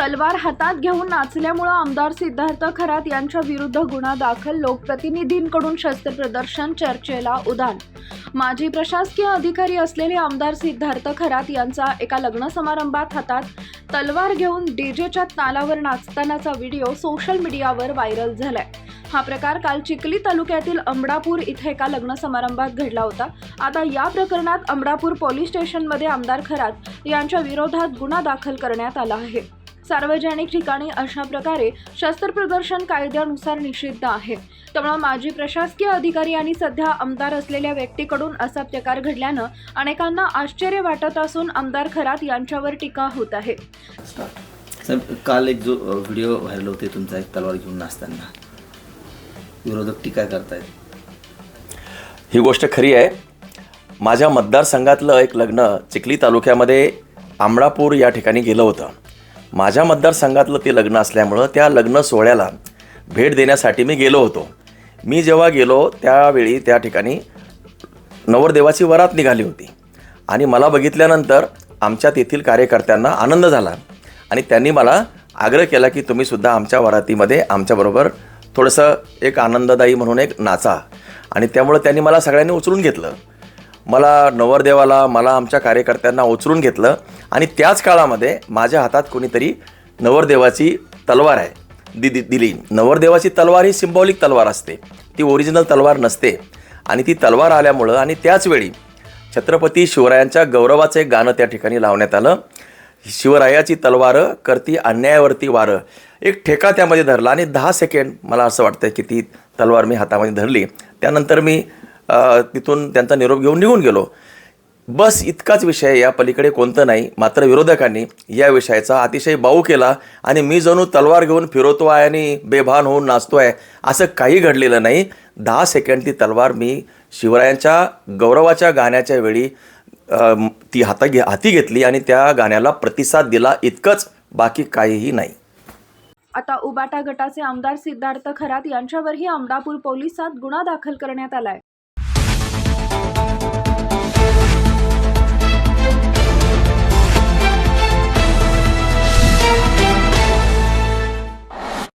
तलवार हातात घेऊन नाचल्यामुळं आमदार सिद्धार्थ खरात यांच्या विरुद्ध गुन्हा दाखल. लोकप्रतिनिधींकडून शस्त्रप्रदर्शन चर्चेला उदान. माजी प्रशासकीय अधिकारी असलेले आमदार सिद्धार्थ खरात यांचा एका लग्न समारंभात हातात तलवार घेऊन डीजेच्या तालावर नाचतानाचा व्हिडिओ सोशल मीडियावर व्हायरल झालाय. हा प्रकार काल चिखली तालुक्यातील अमडापूर इथे एका लग्न समारंभात घडला होता. आता या प्रकरणात अमडापूर पोलीस स्टेशनमध्ये आमदार खरात यांच्या विरोधात गुन्हा दाखल करण्यात आला आहे. सार्वजनिक ठिकाणी अशा प्रकारे शस्त्रप्रदर्शन कायद्यानुसार निषिद्ध आहे. त्यामुळे माजी प्रशासकीय अधिकारी आणि सध्या आमदार असलेल्या व्यक्तीकडून असा प्रकार घडल्यानं अनेकांना आश्चर्य वाटत असून आमदार खरात यांच्यावर टीका होत आहे. काल एक जो व्हिडिओ व्हायरल होते तुमचा एक तलवार घेऊन नाचताना. विरोधक टीका करतायत. ही गोष्ट खरी आहे. माझ्या मतदारसंघातलं एक लग्न चिखली तालुक्यामध्ये आंबळापूर या ठिकाणी गेलं होतं. माझ्या मतदारसंघातलं ते लग्न असल्यामुळं त्या लग्न सोहळ्याला भेट देण्यासाठी मी गेलो होतो. मी जेव्हा गेलो त्यावेळी त्या ठिकाणी नवरदेवाची वरात निघाली होती. आणि मला बघितल्यानंतर आमच्या तेथील कार्यकर्त्यांना आनंद झाला. आणि त्यांनी मला आग्रह केला की तुम्हीसुद्धा आमच्या वरातीमध्ये आमच्याबरोबर थोडंसं एक आनंददायी म्हणून एक नाचा. आणि त्यामुळं त्यांनी मला सगळ्यांनी उचलून घेतलं. मला नवरदेवाला मला आमच्या कार्यकर्त्यांना उचलून घेतलं. आणि त्याच काळामध्ये माझ्या हातात कोणीतरी नवरदेवाची तलवार आहे दि दि दिली. नवरदेवाची तलवार ही सिम्बॉलिक तलवार असते. ती ओरिजिनल तलवार नसते. आणि ती तलवार आल्यामुळं आणि त्याचवेळी छत्रपती शिवरायांच्या गौरवाचं एक गाणं त्या ठिकाणी लावण्यात आलं. शिवरायाची तलवार करती अन्यायावरती वारं. एक ठेका त्यामध्ये धरला आणि दहा सेकंड मला असं वाटतं की ती तलवार मी हातामध्ये धरली. त्यानंतर मी तिथून त्यांचा निरोप घेऊन निघून गेलो. बस इतकाच विषय या पलीकडे कोणतं नाही मात्र विरोधकांनी या विषयाचा अतिशय बाऊ केला आणि मी जणू तलवार घेऊन फिरवतो आहे आणि बेभान होऊन नाचतो आहे असं काही घडलेलं नाही. दहा सेकंड ती तलवार मी शिवरायांच्या गौरवाच्या गाण्याच्या वेळी ती हाता घे हाती घेतली आणि त्या गाण्याला प्रतिसाद दिला इतकंच बाकी काहीही नाही. आता उबाटा गटाचे आमदार सिद्धार्थ खरात यांच्यावरही अमडापूर पोलिसात गुन्हा दाखल करण्यात आलाय.